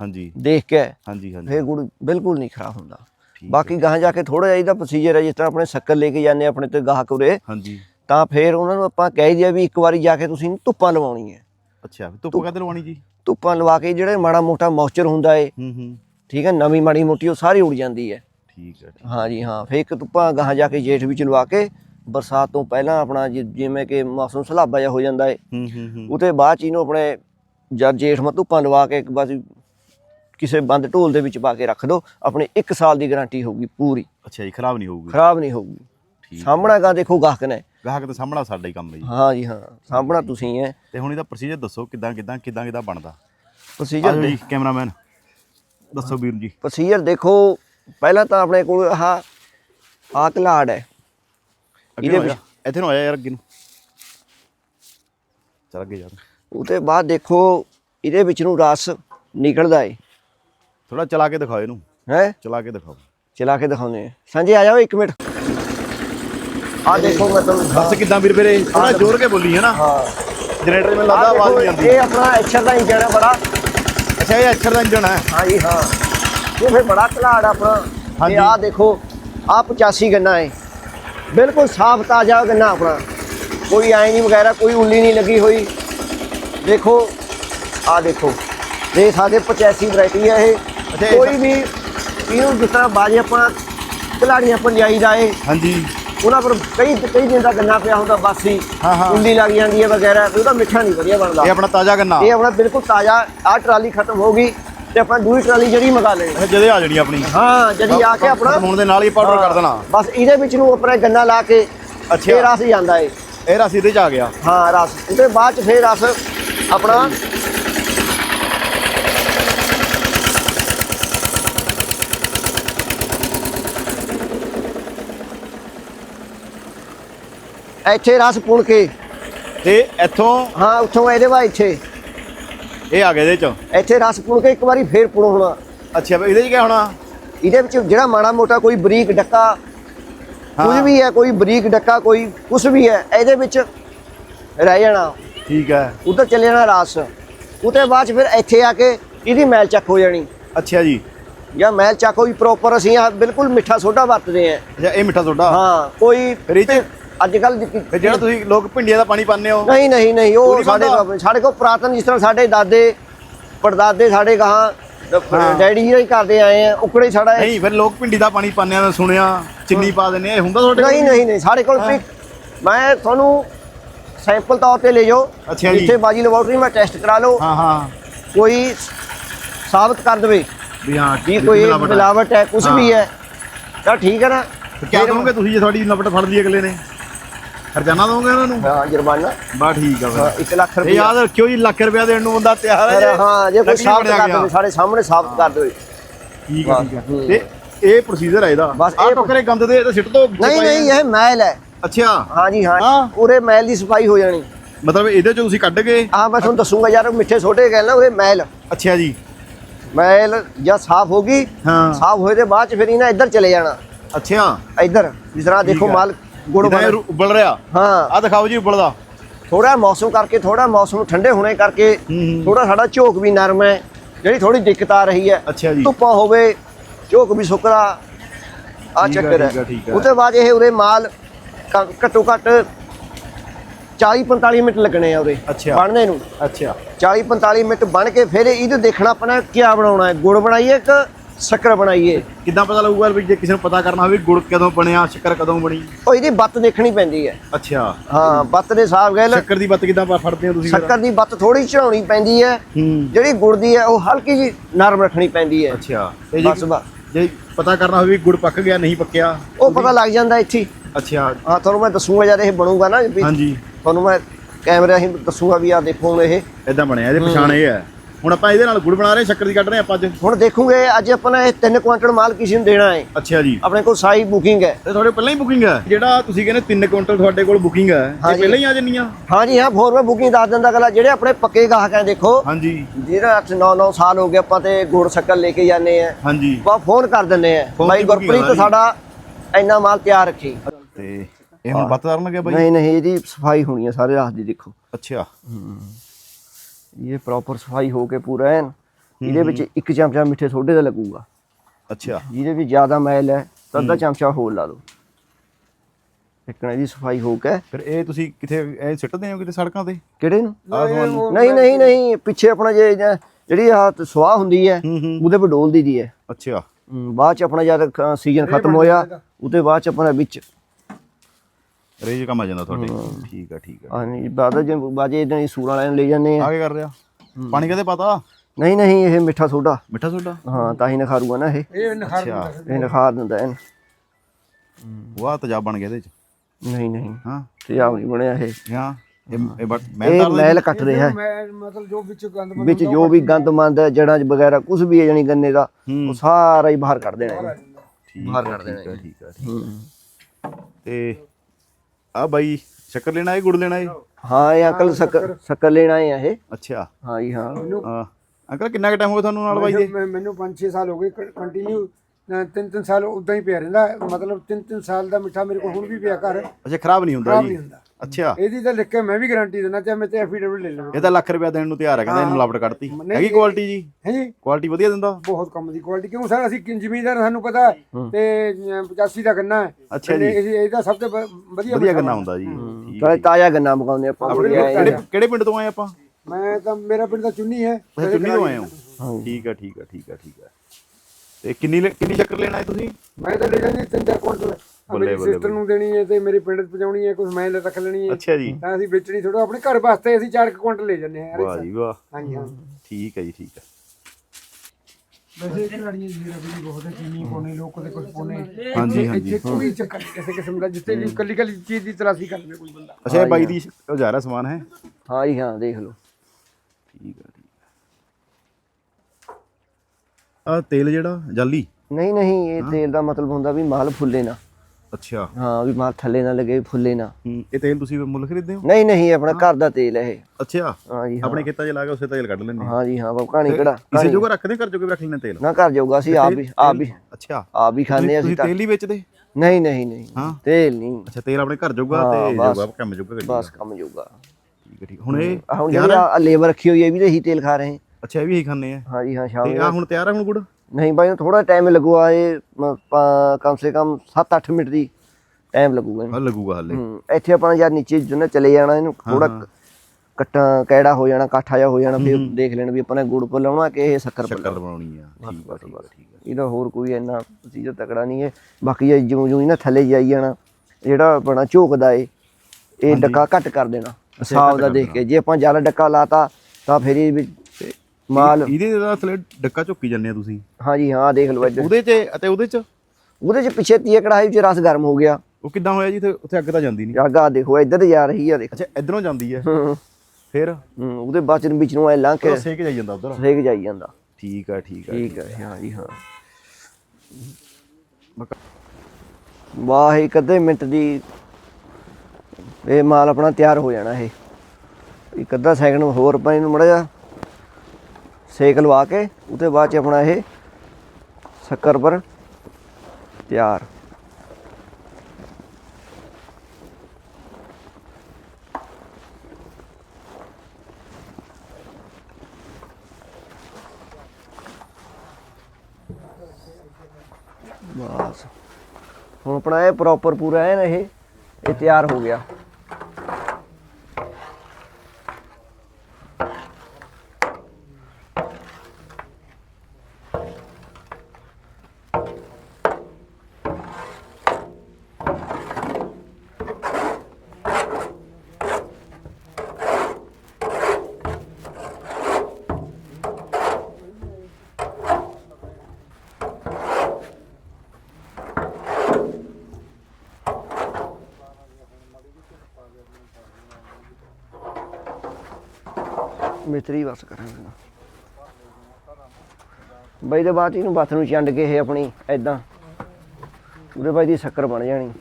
Speaker 1: ਹਾਂਜੀ।
Speaker 2: ਦੇਖ ਕੇ
Speaker 1: ਹਾਂਜੀ ਹਾਂਜੀ।
Speaker 2: ਫੇਰ ਗੁੜ ਬਿਲਕੁਲ ਨਹੀਂ ਖਰਾਬ ਹੁੰਦਾ। ਬਾਕੀ ਗਾਹਾਂ ਜਾ ਕੇ ਥੋੜਾ ਜਿਹਾ ਇਹਦਾ ਪ੍ਰੋਸੀਜਰ ਹੈ ਜਿਸ ਤਰ੍ਹਾਂ ਆਪਣੇ ਸ਼ੱਕਰ ਲੈ ਕੇ ਜਾਂਦੇ ਆਪਣੇ ਤੇ ਗਾਹਕ ਉਰੇ।
Speaker 1: ਹਾਂਜੀ।
Speaker 2: ਤਾਂ ਫੇਰ ਉਹਨਾਂ ਨੂੰ ਆਪਾਂ ਕਹਿ ਦਿਆ ਵੀ ਇੱਕ ਵਾਰੀ ਜਾ ਕੇ ਤੁਸੀਂ ਧੁੱਪਾਂ ਲਵਾਉਣੀ ਹੈ।
Speaker 1: ਅੱਛਾ ਧੁੱਪ ਕਦ ਲਵਾਉਣੀ ਜੀ?
Speaker 2: ਧੁੱਪਾਂ ਲਵਾ ਕੇ ਜਿਹੜੇ ਮਾੜਾ ਮੋਟਾ ਮੌਇਸਚਰ ਹੁੰਦਾ ਏ
Speaker 1: ਹੂੰ ਹੂੰ।
Speaker 2: ਠੀਕ ਹੈ ਨਵੀਂ ਮਾੜੀ ਮੋਟੀ ਉਹ ਸਾਰੀ ਉੜ ਜਾਂਦੀ ਹੈ।
Speaker 1: ਠੀਕ ਹੈ
Speaker 2: ਹਾਂ। ਜੀ ਹਾਂ ਫੇਰ ਇੱਕ ਧੁੱਪਾਂ ਗਾਹਾਂ ਜਾ ਕੇ ਜੇਠ ਵਿੱਚ ਲਵਾ ਕੇ ਬਰਸਾਤ ਤੋਂ ਪਹਿਲਾਂ ਆਪਣਾ ਜਿ- ਜਿਵੇਂ ਕਿ ਮੌਸਮ ਸਲਾਬਾ ਜਿਹਾ ਹੋ ਜਾਂਦਾ ਏ
Speaker 1: ਹੂੰ ਹੂੰ ਹੂੰ।
Speaker 2: ਉਤੇ ਬਾਅਦ ਚ ਇਹਨੂੰ ਆਪਣੇ ਜਦ ਜੇਠ ਮਾ ਧੁੱਪਾਂ ਲਵਾ ਕੇ ਇੱਕ ਬਸ ਕਿਸੇ ਬੰਦ ਢੋਲ ਦੇ ਵਿੱਚ ਪਾ ਕੇ ਰੱਖ ਦਿਓ ਆਪਣੇ 1 ਸਾਲ ਦੀ ਗਾਰੰਟੀ ਹੋਊਗੀ ਪੂਰੀ।
Speaker 1: ਅੱਛਾ ਜੀ ਖਰਾਬ ਨਹੀਂ ਹੋਊਗੀ?
Speaker 2: ਖਰਾਬ ਨਹੀਂ ਹੋਊਗੀ। ਸਾਹਮਣਾ ਗਾ ਦੇਖੋ ਗਾਹਕ ਨੇ।
Speaker 1: ਗਾਹਕ ਤਾਂ ਸਾਹਮਣਾ ਸਾਡਾ ਹੀ ਕੰਮ ਹੈ ਜੀ।
Speaker 2: ਹਾਂ ਜੀ ਹਾਂ। ਸਾਹਮਣਾ ਤੁਸੀਂ ਹੈ।
Speaker 1: ਤੇ ਹੁਣ ਇਹਦਾ ਪ੍ਰੋਸੀਜਰ ਦੱਸੋ ਕਿਦਾਂ ਕਿਦਾਂ ਕਿਦਾਂ ਕਿਦਾਂ ਬਣਦਾ।
Speaker 2: ਪ੍ਰੋਸੀਜਰ
Speaker 1: ਜੀ ਕੈਮਰਾਮੈਨ ਦੱਸੋ ਵੀਰ ਜੀ।
Speaker 2: ਪ੍ਰੋਸੀਜਰ ਦੇਖੋ ਪਹਿਲਾਂ ਤਾਂ ਆਪਣੇ ਕੋਲ ਆਹ ਆਹ ਘਲਾੜ ਹੈ। ਇਹਦੇ
Speaker 1: ਆਇਆ ਇੱਥੇ ਨੂੰ ਆਇਆ ਯਾਰ ਅੱਗੇ ਨੂੰ। ਚੱਲ ਅੱਗੇ ਜਾ।
Speaker 2: ਉਤੇ ਬਾਅਦ ਦੇਖੋ ਇਹਦੇ ਵਿੱਚ ਨੂੰ ਰਸ ਨਿਕਲਦਾ ਏ।
Speaker 1: ਥੋੜਾ ਚਲਾ ਕੇ ਦਿਖਾਓ ਇਹਨੂੰ।
Speaker 2: ਹੈ?
Speaker 1: ਚਲਾ ਕੇ ਦਿਖਾਓ।
Speaker 2: ਚਲਾ ਕੇ ਦਿਖਾਉਂਦੇ ਆ ਸੰਜੇ ਆ ਜਾਓ ਇੱਕ ਮਿੰਟ। ਆ ਦੇਖੋ ਮੈਂ ਤੁਹਾਨੂੰ
Speaker 1: ਬਸ ਕਿਦਾਂ ਵੀਰ ਵੀਰੇ ਥੋੜਾ ਜ਼ੋਰ ਕੇ ਬੋਲੀ ਹੈ ਨਾ।
Speaker 2: ਹਾਂ।
Speaker 1: ਜਨਰੇਟਰ ਮੈਨੂੰ ਲੱਗਦਾ ਆਵਾਜ਼ ਨਹੀਂ ਆਉਂਦੀ।
Speaker 2: ਇਹ ਆਪਣਾ ਐਚਰ ਦਾ ਇੰਜਣ ਹੈ ਬੜਾ।
Speaker 1: ਅੱਛਾ ਇਹ ਅਛਰ ਦਾ ਇੰਜਣ ਹੈ।
Speaker 2: ਹਾਂ ਜੀ ਹਾਂ। ਇਹ ਫਿਰ ਬੜਾ ਘਲਾੜ ਆਪਣਾ।
Speaker 1: ਹਾਂਜੀ।
Speaker 2: ਆ ਦੇਖੋ ਆ 85 ਗੰਨਾ ਹੈ। ਬਿਲਕੁਲ ਸਾਫ਼ ਤਾਜ਼ਾ ਗੰਨਾ ਆਪਣਾ। ਕੋਈ ਐ ਨਹੀਂ ਵਗੈਰਾ ਕੋਈ ਉੱਲੀ ਨਹੀਂ ਲੱਗੀ ਹੋਈ। ਦੇਖੋ ਆ ਦੇਖੋ। ਤੇ ਸਾਡੇ 85 ਵੈਰਾਈਟੀ ਹੈ ਇਹ। ਕੋਈ ਵੀ ਇਹਨੂੰ ਜਿਸ ਤਰ੍ਹਾਂ ਬਾਜੇ ਆਪਾਂ ਖਿਲਾੜੀਆਂ ਪੰਜਾਈ ਦਾ ਇਹ
Speaker 1: ਹਾਂਜੀ।
Speaker 2: ਉਹਨਾਂ ਪਰ ਕਈ ਕਈ ਦਿਨ ਦਾ ਗੰਨਾ ਪਿਆ ਹੁੰਦਾ ਬਾਸੀ
Speaker 1: ਹਾਂ, ਹਾਂ।
Speaker 2: ਉੱਲੀ ਲੱਗ ਜਾਂਦੀ ਹੈ ਵਗੈਰਾ ਤੇ ਉਹਦਾ ਮਿੱਠਾ ਨਹੀਂ ਵਧੀਆ ਬਣਦਾ।
Speaker 1: ਇਹ ਆਪਣਾ ਤਾਜ਼ਾ ਗੰਨਾ।
Speaker 2: ਇਹ ਆਪਣਾ ਬਿਲਕੁਲ ਤਾਜ਼ਾ ਆਹ ਟਰਾਲੀ ਖਤਮ ਹੋ ਗਈ ਤੇ ਆਪਾਂ ਦੂਜੀ ਟਰਾਲੀ ਜਿਹੜੀ ਮੰਗਾ ਲੈਣੀ।
Speaker 1: ਅੱਛਾ ਜਦੇ ਆ ਜਣੀ ਆਪਣੀ।
Speaker 2: ਹਾਂ ਜਦੀ ਆ ਕੇ ਆਪਣਾ
Speaker 1: ਹੋਣ ਦੇ ਨਾਲ ਹੀ ਪਾਊਡਰ ਕਰ ਦੇਣਾ।
Speaker 2: ਬਸ ਇਹਦੇ ਵਿੱਚ ਨੂੰ ਆਪਣਾ ਗੰਨਾ ਲਾ ਕੇ
Speaker 1: ਅੱਛਾ।
Speaker 2: ਫੇਰ ਰਸ ਜਾਂਦਾ ਏ।
Speaker 1: ਇਹ ਰਸ ਇਹਦੇ ਚ ਆ ਗਿਆ।
Speaker 2: ਹਾਂ ਰਸ। ਉਹਦੇ ਬਾਅਦ ਚ ਫੇਰ ਰਸ ਆਪਣਾ ਇੱਥੇ ਰਸ ਪੁਣ ਕੇ।
Speaker 1: ਤੇ ਇੱਥੋਂ
Speaker 2: ਹਾਂ ਉੱਥੋਂ ਇਹਦੇ ਬਾਅਦ ਇੱਥੇ।
Speaker 1: ਇਹ ਆ ਗਿਆ ਇਹਦੇ ਚ?
Speaker 2: ਇੱਥੇ ਰਸ ਪੁਣ ਕੇ ਇੱਕ ਵਾਰੀ ਫੇਰ ਪੁਣੋ ਹੋਣਾ।
Speaker 1: ਅੱਛਾ ਬਈ ਇਹਦੇ ਚ ਕੀ ਹੋਣਾ?
Speaker 2: ਇਹਦੇ ਵਿੱਚ ਜਿਹੜਾ ਮਾੜਾ ਮੋਟਾ ਕੋਈ ਬਰੀਕ ਡੱਕਾ ਕੁਝ। ਵੀ ਹੈ ਕੋਈ ਬਰੀਕ ਡੱਕਾ ਕੋਈ ਕੁਝ ਵੀ ਹੈ ਇਹਦੇ ਵਿੱਚ ਰਹਿ ਜਾਣਾ।
Speaker 1: ਠੀਕ ਹੈ।
Speaker 2: ਉਧਰ ਚੱਲੇ ਜਾਣਾ ਰਸ। ਉਹਦੇ ਬਾਅਦ 'ਚ ਫਿਰ ਇੱਥੇ ਆ ਕੇ ਇਹਦੀ ਮੈਲ ਚੱਕ ਹੋ ਜਾਣੀ।
Speaker 1: ਅੱਛਾ ਜੀ।
Speaker 2: ਜਾਂ ਮੈਲ ਚੱਕ ਹੋਈ ਪ੍ਰੋਪਰ ਅਸੀਂ ਬਿਲਕੁਲ ਮਿੱਠਾ ਸੋਡਾ ਵਰਤਦੇ ਆ
Speaker 1: ਅੱਛਾ ਇਹ ਮਿੱਠਾ ਸੋਡਾ?
Speaker 2: ਹਾਂ ਕੋਈ
Speaker 1: ਫਿਰ ਇਹ
Speaker 2: ਅੱਜ ਕੱਲ
Speaker 1: ਫਿਰ ਜਿਹੜਾ ਤੁਸੀਂ ਲੋਕ ਭਿੰਡੀਆਂ ਦਾ ਪਾਣੀ ਪਾਉਂਦੇ ਹੋ
Speaker 2: ਨਹੀਂ ਨਹੀਂ ਨਹੀਂ
Speaker 1: ਉਹ
Speaker 2: ਸਾਡੇ? ਕੋਲ ਸਾਡੇ ਕੋਲ ਪੁਰਾਤਨ ਜਿਸ ਤਰ੍ਹਾਂ ਸਾਡੇ ਦਾਦੇ ਪੜਦਾਦੇ ਸਾਡੇ ਗਾਹਾਂ। ਡੈਡੀ ਹੀ ਕਰਦੇ ਆਏ ਆ ਉਕੜੇ ਸਾਡਾ
Speaker 1: ਨਹੀਂ ਫਿਰ ਲੋਕ ਭਿੰਡੀ ਦਾ ਪਾਣੀ ਪਾਉਂਦੇ ਆ ਮੈਂ ਸੁਣਿਆ ਚੀਨੀ ਪਾ ਦਿੰਦੇ ਆ ਇਹ ਹੁੰਦਾ ਤੁਹਾਡੇ ਕੋਲ?
Speaker 2: ਨਹੀਂ ਨਹੀਂ ਨਹੀਂ ਸਾਡੇ ਕੋਲ। ਪਿਕ ਮੈਂ ਤੁਹਾਨੂੰ ਸੈਂਪਲ ਤੌਰ ਤੇ ਲੈ ਜਾਓ।
Speaker 1: ਅੱਛਾ ਜੀ।
Speaker 2: ਇੱਥੇ ਬਾਜੀ ਲੈਬੋਰਟਰੀ ਮੈਂ ਟੈਸਟ ਕਰਾ ਲਓ।
Speaker 1: ਹਾਂ ਹਾਂ।
Speaker 2: ਕੋਈ ਸਾਬਤ ਕਰ ਦੇਵੇ।
Speaker 1: ਵੀ ਹਾਂ
Speaker 2: ਵੀ ਕੋਈ ਮਿਲਾਵਟ ਹੈ ਕੁਝ ਵੀ ਹੈ। ਤਾਂ ਠੀਕ ਹੈ ਨਾ।
Speaker 1: ਕੀ
Speaker 2: ਫਿਰ-
Speaker 1: ਕਰੋਗੇ ਤੁਸੀਂ ਜੇ ਤੁਹਾਡੀ ਲਪਟ ਫੜ ਲਈ ਅਗਲੇ ਨੇ? ਖਰਚਾਨਾ ਦੋਗੇ ਉਹਨਾਂ ਨੂੰ?
Speaker 2: ਹਾਂ ਜੁਰਮਾਨਾ।
Speaker 1: ਬਾ ਠੀਕ ਆ ਫਿਰ
Speaker 2: 1 ਲੱਖ ਰੁਪਏ
Speaker 1: ਯਾਦ ਰੱਖਿਓ ਜੀ ਲੱਖ ਰੁਪਇਆ ਦੇਣ ਨੂੰ ਬੰਦਾ ਤਿਆਰ ਹੈ ਜੇ।
Speaker 2: ਹਾਂ ਜੇ ਕੋਈ
Speaker 1: ਬਣਿਆ
Speaker 2: ਕਰ। ਦੇਵੇ ਸਾਡੇ ਸਾਹਮਣੇ ਸਾਬਤ ਕਰ ਦੇਵੇ
Speaker 1: ਠੀਕ ਹੈ ਠੀਕ ਹੂੰ। ਤੇ ਇਹ ਪ੍ਰੋਸੀਜਰ ਹੈ ਇਹਦਾ।
Speaker 2: ਬਸ ਇਹ-
Speaker 1: ਟੋਕਰੇ ਗੰਦ ਦੇ ਸਿੱਟ ਦੋ
Speaker 2: ਨਹੀਂ ਨਹੀਂ ਇਹ ਮੈਲ ਹੈ।
Speaker 1: ਅੱਛਾ।
Speaker 2: ਹਾਂ ਜੀ ਹਾਂ। ਪੂਰੇ ਮੈਲ ਦੀ ਸਫ਼ਾਈ ਹੋ ਜਾਣੀ।
Speaker 1: ਮਤਲਬ ਇਹਦੇ ਚੋਂ ਤੁਸੀਂ ਕੱਢ ਕੇ
Speaker 2: ਹਾਂ ਮੈਂ ਤੁਹਾਨੂੰ ਦੱਸੂਗਾ ਯਾਰ ਮਿੱਠੇ ਛੋਟੇ ਗਏ ਨਾ ਉਹ ਮੈਲ।
Speaker 1: ਅੱਛਾ ਜੀ।
Speaker 2: ਮੈਲ ਜਾਂ ਸਾਫ਼ ਹੋ ਗਈ
Speaker 1: ਹਾਂ।
Speaker 2: ਸਾਫ਼ ਹੋਏ ਦੇ ਬਾਅਦ ਚ ਫਿਰ ਇਹਨਾਂ ਇੱਧਰ ਚਲੇ ਜਾਣਾ।
Speaker 1: ਅੱਛਾ।
Speaker 2: ਇੱਧਰ ਜਿਸ ਤਰ੍ਹਾਂ ਦੇਖੋ
Speaker 1: ਆ।
Speaker 2: ਮਾਲ ਗੁੜ
Speaker 1: ਜਿੱਦਾਂ ਇਹ
Speaker 2: ਬਣ।
Speaker 1: ਉਬਲ ਰਿਹਾ।
Speaker 2: ਹਾਂ।
Speaker 1: ਆ ਦਿਖਾਓ ਜੀ ਉਬਲਦਾ।
Speaker 2: ਥੋੜਾ ਮੌਸਮ ਕਰਕੇ ਥੋੜਾ ਮੌਸਮ ਠੰਡੇ ਹੋਣੇ ਕਰਕੇ
Speaker 1: ਹੂੰ।
Speaker 2: ਥੋੜਾ ਸਾਡਾ ਝੋਕ ਵੀ ਨਰਮ ਹੈ ਜਿਹੜੀ ਥੋੜੀ ਦਿੱਕਤ ਆ ਰਹੀ ਹੈ।
Speaker 1: ਅੱਛਾ ਜੀ।
Speaker 2: ਧੁੱਪਾਂ ਹੋਵੇ ਝੋਕ ਵੀ ਸੁੱਕਦਾ ਆ
Speaker 1: ਠੀਕ ਆ,
Speaker 2: ਚੱਕਰ
Speaker 1: ਠੀਕ ਆ,
Speaker 2: ਹੈ
Speaker 1: ਠੀਕ ਆ।
Speaker 2: ਉਹਦੇ ਬਾਅਦ ਇਹ ਉਰੇ ਮਾਲ ਘੱਟੋ ਘੱਟ 40 45 ਮਿੰਟ ਲੱਗਣੇ ਆ ਉਰੇ
Speaker 1: ਅੱਛਾ।
Speaker 2: ਬਣਨੇ ਨੂੰ।
Speaker 1: ਅੱਛਾ।
Speaker 2: 40 45 ਮਿੰਟ ਬਣ ਕੇ ਫਿਰ ਇਹਨੂੰ ਦੇਖਣਾ ਆਪਣਾ ਕੀ ਬਣਾਉਣਾ ਹੈ। ਗੁੜ ਬਣਾਈਏ ਕਿ ਸ਼ੱਕਰ ਬਣਾਈਏ।
Speaker 1: ਕਿੱਦਾਂ ਪਤਾ ਲੱਗੂਗਾ ਵੀ ਜੇ ਕਿਸੇ ਨੂੰ ਪਤਾ ਕਰਨਾ ਹੋਵੇ ਗੁੜ ਕਦੋਂ ਬਣਿਆ ਸ਼ੱਕਰ ਕਦੋਂ ਬਣੀ?
Speaker 2: ਉਹ ਇਹਦੀ ਬੱਤ ਦੇਖਣੀ ਪੈਂਦੀ ਹੈ।
Speaker 1: ਅੱਛਾ।
Speaker 2: ਹਾਂ ਬੱਤ ਦੇ ਹਿਸਾਬ ਗਏ
Speaker 1: ਸ਼ੱਕਰ ਦੀ ਬੱਤ ਕਿੱਦਾਂ ਫੜਦੇ ਹੋ ਤੁਸੀਂ?
Speaker 2: ਸ਼ੱਕਰ ਦੀ ਬੱਤ ਥੋੜੀ ਚੜਾਉਣੀ ਪੈਂਦੀ ਹੈ।
Speaker 1: ਹੂੰ।
Speaker 2: ਜਿਹੜੀ ਗੁੜ ਦੀ ਹੈ ਉਹ ਹਲਕੀ ਜੀ ਨਰਮ ਰੱਖਣੀ ਪੈਂਦੀ ਹੈ।
Speaker 1: ਅੱਛਾ।
Speaker 2: ਬਸ
Speaker 1: ਜੇ
Speaker 2: ਬਸ
Speaker 1: ਜੇ ਪਤਾ ਕਰਨਾ ਹੋਵੇ ਗੁੜ ਪੱਕ ਗਿਆ ਨਹੀਂ ਪੱਕਿਆ
Speaker 2: ਉਹ ਪਤਾ ਲੱਗ ਜਾਂਦਾ ਇੱਥੇ ਹੀ।
Speaker 1: ਅੱਛਾ।
Speaker 2: ਹਾਂ ਤੁਹਾਨੂੰ ਮੈਂ ਦੱਸੂਗਾ ਜਦ ਇਹ ਬਣੂਗਾ ਨਾ
Speaker 1: ਹਾਂਜੀ।
Speaker 2: ਤੁਹਾਨੂੰ ਮੈਂ ਕੈਮਰੇ ਰਾਹੀਂ ਦੱਸੂਗਾ ਵੀ ਆ ਦੇਖੋ ਇਹ।
Speaker 1: ਇਦਾਂ ਬਣਿਆ ਇਹਦੇ ਪਛਾਣ ਇਹ ਹੈ। ਹੁਣ ਆਪਾਂ ਇਹਦੇ ਨਾਲ ਗੁੜ ਬਣਾ ਰਹੇ ਹਾਂ, ਸ਼ੱਕਰ ਦੀ ਕੱਢ ਰਹੇ ਹਾਂ ਆਪਾਂ ਅੱਜ।
Speaker 2: ਹੁਣ ਦੇਖੂਗੇ ਅੱਜ ਆਪਣਾ ਇਹ 3 ਕੁਆਂਟਲ ਮਾਲ ਕਿਸੇ ਨੂੰ ਦੇਣਾ ਹੈ।
Speaker 1: ਅੱਛਾ ਜੀ।
Speaker 2: ਆਪਣੇ ਕੋਲ ਸਾਈ ਬੁਕਿੰਗ ਹੈ।
Speaker 1: ਤੇ ਤੁਹਾਡੇ ਪਹਿਲਾਂ ਹੀ ਬੁਕਿੰਗ ਹੈ? ਜਿਹੜਾ ਤੁਸੀਂ ਕਹਿੰਦੇ 3 ਕੁਇੰਟਲ ਤੁਹਾਡੇ ਕੋਲ ਬੁਕਿੰਗ ਹੈ ਇਹ। ਪਹਿਲਾਂ ਹੀ ਆ ਜੰਨੀਆਂ
Speaker 2: ਹਾਂ ਫੋਰ ਮੈਂ ਬੁਕਿੰਗ ਦੱਸ ਦਿੰਦਾ ਗਲਾ ਜਿਹੜੇ ਆਪਣੇ ਪੱਕੇ ਗਾਹਕ ਹੈ ਦੇਖੋ।
Speaker 1: ਹਾਂਜੀ।
Speaker 2: ਜਿਹੜਾ 8 9 9 ਸਾਲ ਹੋ ਗਏ ਆਪਾਂ ਤੇ ਗੁੜ ਸ਼ੱਕਰ ਲੈ ਕੇ ਜਾਂਦੇ ਆ
Speaker 1: ਹਾਂਜੀ।
Speaker 2: ਬਾ ਫੋਨ ਕਰ ਦਿੰਦੇ ਆ
Speaker 1: ਫੋਨ
Speaker 2: ਬਾਈ
Speaker 1: ਦੀ booking
Speaker 2: ਗੁਰਪ੍ਰੀਤ
Speaker 1: ਆ ਜੀ।
Speaker 2: ਸਾਡਾ ਇੰਨਾ ਮਾਲ ਤਿਆਰ ਰੱਖੀ।
Speaker 1: ਤੇ ਇਹ ਹੁਣ ਬੱਤ ਬਾਈ?
Speaker 2: ਨਹੀਂ ਨਹੀਂ ਇਹਦੀ ਸਫ਼ਾਈ ਹੋਣੀ ਹੈ ਸਾਰੇ ਰਾਤ ਦੀ ਦੇਖੋ।
Speaker 1: ਅੱਛਾ।
Speaker 2: ਇਹ ਪ੍ਰੋਪਰ ਸਫ਼ਾਈ ਹੋ ਕੇ ਪੂਰਾ ਐਨ ਇਹਦੇ ਵਿੱਚ ਇੱਕ ਚਮਚਾ ਮਿੱਠੇ ਸੋਡੇ ਦਾ ਲੱਗੂਗਾ।
Speaker 1: ਅੱਛਾ।
Speaker 2: ਜਿਹਦੇ ਵਿੱਚ ਜ਼ਿਆਦਾ ਮੈਲ ਹੈ ਤਾਂ ਅੱਧਾ ਚਮਚਾ ਹੋਰ ਲਾ ਲਓ ਇੱਕ ਨਾ ਇਹਦੀ ਸਫ਼ਾਈ ਹੋ ਕੇ।
Speaker 1: ਫਿਰ ਇਹ ਤੁਸੀਂ ਕਿਥੇ ਇਹ ਸਿੱਟਦੇ ਹੋ ਕਿਤੇ ਸੜਕਾਂ ਤੇ?
Speaker 2: ਕਿਹੜੇ ਨੂੰ? ਨਹੀਂ ਨਹੀਂ ਨਹੀਂ ਪਿੱਛੇ ਆਪਣਾ ਜੇ ਜਿਹੜੀ ਆ ਸਵਾਹ ਹੁੰਦੀ ਹੈ ਉਹਦੇ ਪਰ ਡੋਲ ਦੀ ਹੈ।
Speaker 1: ਅੱਛਾ।
Speaker 2: ਬਾਅਦ ਚ ਆਪਣਾ ਜਦ ਸੀਜ਼ਨ ਖਤਮ ਹੋਇਆ ਉਹਦੇ ਬਾਅਦ ਚ ਆਪਣਾ ਵਿੱਚ
Speaker 1: ਰੇਜ ਕੰਮ ਆ ਜਾਂਦਾ ਤੁਹਾਡੇ? ਠੀਕ ਆ ਠੀਕ ਆ।
Speaker 2: ਨਹੀਂ ਬਾਅਦ ਜੇ ਬਾਜੇ ਇਦਾਂ ਹੀ ਸੂਰਾਂ ਲੈਣ ਲੈ ਜਾਂਦੇ ਆ।
Speaker 1: ਆ ਕੀ ਕਰ ਰਿਹਾ? ਪਾਣੀ ਕਦੇ ਪਤਾ?
Speaker 2: ਨਹੀਂ ਨਹੀਂ ਇਹ ਮਿੱਠਾ ਸੋਡਾ।
Speaker 1: ਮਿੱਠਾ ਸੋਡਾ?
Speaker 2: ਹਾਂ ਤਾਂ ਹੀ ਨਖਾਰੂਗਾ ਨਾ ਇਹ। ਇਹ ਨਖਾਰ ਦਿੰਦਾ। ਇਹਨ।
Speaker 1: ਵਾਹ ਤੇਜ਼ਾਬ ਬਣ ਗਿਆ ਇਹਦੇ ਚ।
Speaker 2: ਨਹੀਂ ਨਹੀਂ।
Speaker 1: ਹਾਂ।
Speaker 2: ਤੇ ਆ ਨਹੀਂ ਬਣਿਆ ਇਹ।
Speaker 1: ਹਾਂ। ਇਹ ਇਹ ਬਟ ਮੈਂ
Speaker 2: ਇਹ
Speaker 1: ਤਾਂ
Speaker 2: ਮੈਲ ਕੱਟ ਰਿਹਾ ਹੈ।
Speaker 3: ਮੈਂ ਮਤਲਬ ਜੋ ਵਿੱਚ ਗੰਦ
Speaker 2: ਵਿੱਚ ਜੋ ਵੀ ਗੰਦ ਮੰਦ ਹੈ ਜੜਾਂ 'ਚ ਵਗੈਰਾ ਕੁਝ ਵੀ ਹੈ ਜਾਨੀ ਗੰਨੇ ਦਾ
Speaker 1: ਹੂੰ।
Speaker 2: ਉਹ ਸਾਰਾ ਹੀ ਬਾਹਰ ਕੱਢ ਦੇਣਾ ਬਾਹਰ ਕਰ ਦੇਣਾ
Speaker 1: ਠੀਕ ਆ, ਠੀਕ
Speaker 2: ਹੂੰ।
Speaker 1: ਆ। ਤੇ ਆ ਬਾਈ ਸ਼ੱਕਰ ਲੈਣਾ ਹੈ ਗੁੜ ਲੈਣਾ ਹੈ
Speaker 2: ਹਾਂ ਇਹ ਅੰਕਲ ਸ਼ੱਕਰ। ਸ਼ੱਕਰ ਲੈਣਾ ਹੈ ਇਹ।
Speaker 1: ਅੱਛਾ।
Speaker 2: ਹਾਂ ਜੀ ਹਾਂ।
Speaker 1: ਹਾਂ। ਅੰਕਲ ਕਿੰਨਾ ਕੁ ਟਾਈਮ ਹੋ ਗਿਆ ਤੁਹਾਨੂੰ ਨਾਲ ਬਾਈ ਦੇ?
Speaker 3: ਮੈਨੂੰ 5-6 ਸਾਲ ਹੋ ਗਏ ਕੰਟੀਨਿਊ ਤਿੰਨ ਤਿੰਨ ਸਾਲ ਉਦਾਂ ਹੀ ਪਿਆ ਰਹਿੰਦਾ। ਮਤਲਬ ਤਿੰਨ ਤਿੰਨ ਸਾਲ ਦਾ ਮਿੱਠਾ ਮੇਰੇ ਕੋਲ ਹੁਣ ਵੀ ਪਿਆ ਘਰ।
Speaker 1: ਅੱਛਾ ਖਰਾਬ ਨਹੀਂ ਹੁੰਦਾ
Speaker 3: ਖਰਾਬ
Speaker 1: ਜੀ?
Speaker 3: ਨਹੀਂ ਹੁੰਦਾ।
Speaker 1: ਅੱਛਾ।
Speaker 3: ਇਹਦੀ ਤਾਂ ਲਿਖ ਕੇ ਮੈਂ ਵੀ ਗਾਰੰਟੀ ਦਿੰਦਾ ਚਾਹੇ ਮੈਂ ਤੇ ਐਫੀਡੇਵਿਟ ਲੈ ਲਵਾਂ।
Speaker 1: ਇਹ ਤਾਂ ਲੱਖ ਰੁਪਇਆ ਦੇਣ ਨੂੰ ਤਿਆਰ ਹੈ ਕਹਿੰਦਾ ਇਹਨੂੰ ਮਿਲਾਵਟ ਕੱਢਤੀ। ਹੈਗੀ ਕੁਆਲਿਟੀ ਜੀ?
Speaker 3: ਹੈ ਜੀ?
Speaker 1: ਕੁਆਲਿਟੀ ਵਧੀਆ ਦਿੰਦਾ?
Speaker 3: ਬਹੁਤ ਕੰਮ ਦੀ ਕੁਆਲਿਟੀ ਕਿਉਂ ਸਰ ਅਸੀਂ ਕਿ- ਜ਼ਿਮੀਂਦਾਰ ਸਾਨੂੰ ਪਤਾ ਤੇ ਅਹ, 85 ਦਾ ਗੰਨਾ ਹੈ।
Speaker 1: ਅੱਛਾ
Speaker 3: ਤੇ ਇਹ- ਇਹਦਾ ਸਭ ਤੋਂ ਵ- ਵਧੀਆ
Speaker 1: ਵਧੀਆ
Speaker 3: ਮਿੱਠਾ
Speaker 1: ਗੰਨਾ ਹੁੰਦਾ ਜੀ। ਠੀਕ
Speaker 2: ਨਾਲੇ ਤਾਜ਼ਾ ਗੰਨਾ ਮਗਾਉਂਦੇ ਆਪਾਂ।
Speaker 1: ਆਪਣੇ
Speaker 2: ਵਧੀਆ ਐਨ।
Speaker 1: ਕਿਹੜੇ ਕਿਹੜੇ ਪਿੰਡ ਤੋਂ ਆਏ ਆਪਾਂ?
Speaker 3: ਮੈਂ ਤਾਂ ਮੇਰਾ ਪਿੰਡ ਦਾ ਚੁੰਨੀ ਹੈ।
Speaker 1: ਅੱਛਾ ਚੁੰਨੀ ਤੋਂ ਆਏ ਹੋ। ਠੀਕ ਆ ਠੀਕ ਆ ਠੀਕ ਆ ਠੀਕ ਆ ਤੇ ਕਿੰਨੀ ਲੈ- ਕਿੰਨੀ ਚੱਕਰ ਲੈਣਾ ਹੈ ਤੁਸੀਂ?
Speaker 3: ਮੈਂ ਤਾਂ ਲੈ ਜਾਂਦੀ ਤਿੰਨ ਚਾਰ ਕੁਇੰਟਲ। ਆਹ
Speaker 1: ਬੱਲੇ,
Speaker 3: ਮੇਰੀ
Speaker 1: ਬੱਲੇ,
Speaker 3: ਸਿਸਟਰ ਨੂੰ ਦੇਣੀ ਹੈ ਤੇ ਮੇਰੇ ਪਿੰਡ 'ਚ ਪਹੁੰਚਾਉਣੀ ਹੈ ਕੁਝ ਮੈਂ ਲੈ ਰੱਖ ਲੈਣੀ ਹੈ।
Speaker 1: ਅੱਛਾ ਜੀ।
Speaker 3: ਤਾਂ ਅਸੀਂ ਵੇਚਣੀ ਥੋੜਾ ਆਪਣੇ ਘਰ ਵਾਸਤੇ ਅਸੀਂ ਚਾਰ ਕੁ ਕੁਇੰਟਲ ਲੈ ਜੰਨੇ ਆ
Speaker 1: ਵਾਹ ਜੀ ਵਾਹ।
Speaker 3: ਹਾਂਜੀ ਹਾਂ
Speaker 1: ਠੀਕ ਹੈ ਜੀ ਠੀਕ ਹੈ।
Speaker 3: ਵੈਸੇ ਖਿਲਾੜੀਆਂ ਜੀਰਾ ਵੀ ਬਹੁਤ ਹੈ ਚੀਨੀ ਪਾਉਣੇ ਲੋਕ ਦੇ ਕੁਝ ਪਾਉਣੇ
Speaker 1: ਹਾਂਜੀ, ਹਾਂਜੀ।
Speaker 3: ਇੱਥੇ ਕੋਈ ਚੱਕਰ ਨਹੀਂ ਕਿਸੇ ਕਿਸਮ ਦਾ ਜਿੱਥੇ ਵੀ ਕੱਲੀ ਕੱਲੀ ਚੀਜ਼ ਦੀ ਤਲਾਸ਼ੀ ਕਰ ਲਵੇ ਕੋਈ ਬੰਦਾ।
Speaker 1: ਅੱਛਾ ਇਹ ਬਾਈ ਦੀ ਔਜ਼ਾਰਾ ਸਮਾਨ ਹੈ?
Speaker 2: ਹਾਂ ਜੀ ਹਾਂ ਦੇਖ ਲਓ।
Speaker 1: ਠੀਕ ਆ ਠੀਕ ਆ ਤੇਲ ਜਿਹੜਾ ਜਾਲੀ?
Speaker 2: ਨਹੀਂ ਨਹੀਂ ਇਹ ਤੇਲ ਦਾ ਮਤਲਬ ਹੁੰਦਾ ਵੀ ਮਾਲ ਫੁੱਲੇ ਨਾ।
Speaker 1: ਅੱਛਾ।
Speaker 2: ਹਾਂ ਵੀ ਮਾਲ ਥੱਲੇ ਨਾ ਲੱਗੇ ਫੁੱਲੇ ਨਾ।
Speaker 1: ਹੂੰ, ਇਹ ਤੇਲ ਤੁਸੀਂ ਮੁੱਲ ਖਰੀਦਦੇ ਹੋ?
Speaker 2: ਨਹੀਂ ਨਹੀਂ ਆਪਣਾ ਘਰ ਦਾ ਤੇਲ ਹੈ ਇਹ।
Speaker 1: ਅੱਛਾ।
Speaker 2: ਹਾਂ ਜੀ ਹਾਂ।
Speaker 1: ਆਪਣੇ ਖੇਤਾਂ 'ਚ ਲਾ ਕੇ ਉਸੇ ਤੇਲ ਕੱਢ ਲੈਂਦੇ
Speaker 2: ਹਾਂ? ਜੀ ਹਾਂ ਬਾਬਾ ਕਹਾਣੀ ਕਿਹੜਾ
Speaker 1: ਕਿਸੇ ਜੋਗਾ ਰੱਖਦੇ ਘਰ ਜੋਗੇ ਰੱਖ ਲੈਂਦੇ ਤੇਲ।
Speaker 2: ਨਾ ਘਰ ਜਾਊਗਾ ਅਸੀਂ ਆਪ ਵੀ ਆਪ ਵੀ
Speaker 1: ਅੱਛਾ।
Speaker 2: ਆਪ ਵੀ ਖਾਂਦੇ ਹਾਂ ਅਸੀਂ
Speaker 1: ਤੇਲ ਹੀ ਵੇਚਦੇ?
Speaker 2: ਨਹੀਂ ਨਹੀਂ ਨਹੀਂ।
Speaker 1: ਹਾਂ।
Speaker 2: ਤੇਲ ਨਹੀਂ।
Speaker 1: ਅੱਛਾ ਤੇਲ ਆਪਣੇ ਘਰ ਜੋਗਾ
Speaker 2: ਹਾਂ,
Speaker 1: ਤੇ। ਜੋਗਾ ਕੰਮ ਜੋਗਾ
Speaker 2: ਬਸ ਕੰਮ
Speaker 1: ਹੈ ਠੀਕ। ਹੁਣ ਇਹ
Speaker 2: ਹੁਣ ਜਿਹੜੀ ਲੇਬਰ ਰੱਖੀ ਹੋਈ ਹੈ ਇਹ ਵੀ ਤਾਂ ਇਹੀ ਤੇਲ ਖਾ ਰਹੇ। ਹੈ
Speaker 1: ਅੱਛਾ ਇਹ ਵੀ ਹੀ ਖਾਂਦੇ ਆ?
Speaker 2: ਹਾਂ ਜੀ ਹਾਂ ਸ਼ਾਮ
Speaker 1: ਤੇ
Speaker 2: ਨੂੰ।
Speaker 1: ਆ ਹੁਣ ਤਿਆਰ ਆ ਹੁਣ ਗੁੜ?
Speaker 2: ਨਹੀਂ ਭਾਈ ਥੋੜਾ ਟਾਈਮ ਲੱਗੂਗਾ ਇਹ ਮ- ਪਾ- ਕਮ ਸੇ ਕਮ 7-8 ਮਿੰਟ ਦੀ ਟਾਈਮ ਲੱਗੂਗਾ ਇਹਨੂੰ।
Speaker 1: ਹਾਂ ਲੱਗੂਗਾ ਹਾਲੇ।
Speaker 2: ਹੂੰ ਇੱਥੇ ਆਪਾਂ ਯਾਰ ਨੀਚੇ ਜਿਹਨੇ ਚਲੇ ਜਾਣਾ ਇਹਨੂੰ ਥੋੜਾ ਕੱਟਾ ਕੈੜਾ ਹੋ ਜਾਣਾ ਕਾਠਾ ਜਿਹਾ ਹੋ ਜਾਣਾ ਫਿਰ ਦੇਖ ਲੈਣ ਵੀ ਆਪਾਂ ਨੇ ਗੁੜ ਪਾ ਲਾਉਣਾ ਕਿ ਇਹ ਸ਼ੱਕਰ ਪਾ
Speaker 1: ਸ਼ੱਕਰ ਬਣਾਉਣੀ ਆ। ਠੀਕ ਆ ਠੀਕ ਆ ਠੀਕ ਆ।
Speaker 2: ਇਹਦਾ ਹੋਰ ਕੋਈ ਇੰਨਾ ਚੀਜ਼ ਤਕੜਾ ਨਹੀਂ ਹੈ। ਬਾਕੀ ਇਹ ਜਿਉਂ ਜਿਉਂ ਨਾ ਥੱਲੇ ਜਾਈ ਜਾਣਾ ਜਿਹੜਾ ਬਣਾ ਝੋਕਦਾ ਏ ਇਹ ਡੱਕਾ ਘੱਟ ਕਰ ਦੇਣਾ। ਹਿਸਾਬ ਦਾ ਦੇਖ ਕੇ ਜੇ ਆਪਾਂ ਜ਼ਿਆਦਾ ਡੱਕਾ ਲਾਤਾ ਤਾਂ ਫਿਰ ਇਹ ਵਿੱਚ ਮਾਲ।
Speaker 1: ਇਹਦੇ ਦਾ ਥਲੇ ਡੱਕਾ ਝੁੱਕੀ ਜਾਂਦੇ ਆ ਤੁਸੀਂ।
Speaker 2: ਹਾਂਜੀ ਹਾਂ ਦੇਖ ਲਓ ਇੱਧਰ।
Speaker 1: ਉਹਦੇ 'ਚ ਅਤੇ ਉਹਦੇ 'ਚ?
Speaker 2: ਉਹਦੇ ਚ ਪਿੱਛੇ ਤੀਏ ਕੜਾਈ ਵਿੱਚ ਰਸ ਗਰਮ ਹੋ ਗਿਆ।
Speaker 1: ਉਹ ਕਿੱਦਾਂ ਹੋਇਆ ਜੀ? ਉੱਥੇ ਉੱਥੇ ਅੱਗ ਤਾਂ ਜਾਂਦੀ ਨਹੀਂ।
Speaker 2: ਅੱਗਾ ਦੇਖੋ ਇੱਧਰ ਜਾ ਰਹੀ ਆ ਦੇਖ।
Speaker 1: ਅੱਛਾ ਇਧਰੋਂ ਜਾਂਦੀ ਹੈ। ਫਿਰ?
Speaker 2: ਉਹਦੇ ਬਾਅਦ ਚ ਵਿੱਚ ਨੂੰ ਐ ਲੰਘ ਕੇ
Speaker 1: ਸੇਕ ਜਾਈ ਜਾਂਦਾ ਉਧਰ।
Speaker 2: ਸੇਕ ਜਾਈ ਜਾਂਦਾ।
Speaker 1: ਠੀਕ ਆ ਠੀਕ ਆ
Speaker 2: ਠੀਕ ਹੈ ਹਾਂ ਜੀ ਹਾਂ। ਵਾਹ ਇੱਕ ਅੱਧੇ ਮਿੰਟ ਦੀ ਇਹ ਮਾਲ ਆਪਣਾ ਤਿਆਰ ਹੋ ਜਾਣਾ ਇਹ। ਇੱਕ ਅੱਧਾ ਸੈਕਿੰਡ ਹੋਰ ਆਪਾਂ ਇਹਨੂੰ ਮੜਾ ਜਾ ਸੇਕ ਲਵਾ ਕੇ, ਉਹਦੇ ਬਾਅਦ ਚ ਆਪਣਾ ਇਹ ਸ਼ੱਕਰ ਪਰ ਤਿਆਰ। ਬਸ। ਹੁਣ ਆਪਣਾ ਇਹ ਪ੍ਰੋਪਰ ਪੂਰਾ ਹੈ ਇਹ ਇਹ ਤਿਆਰ ਹੋ ਗਿਆ। ਮਿਸਤਰੀ ਬਸ ਕਰਾਂਗੇ ਨਾ ਦੇ ਬਾਅਦ ਇਹਨੂੰ ਬੱਤ ਨੂੰ ਚੰਡ ਕੇ ਇਹ ਆਪਣੀ ਐਦਾਂ ਉਹਦੇ ਬਾਈ ਦੀ ਸ਼ੱਕਰ ਬਣ ਜਾਣੀ।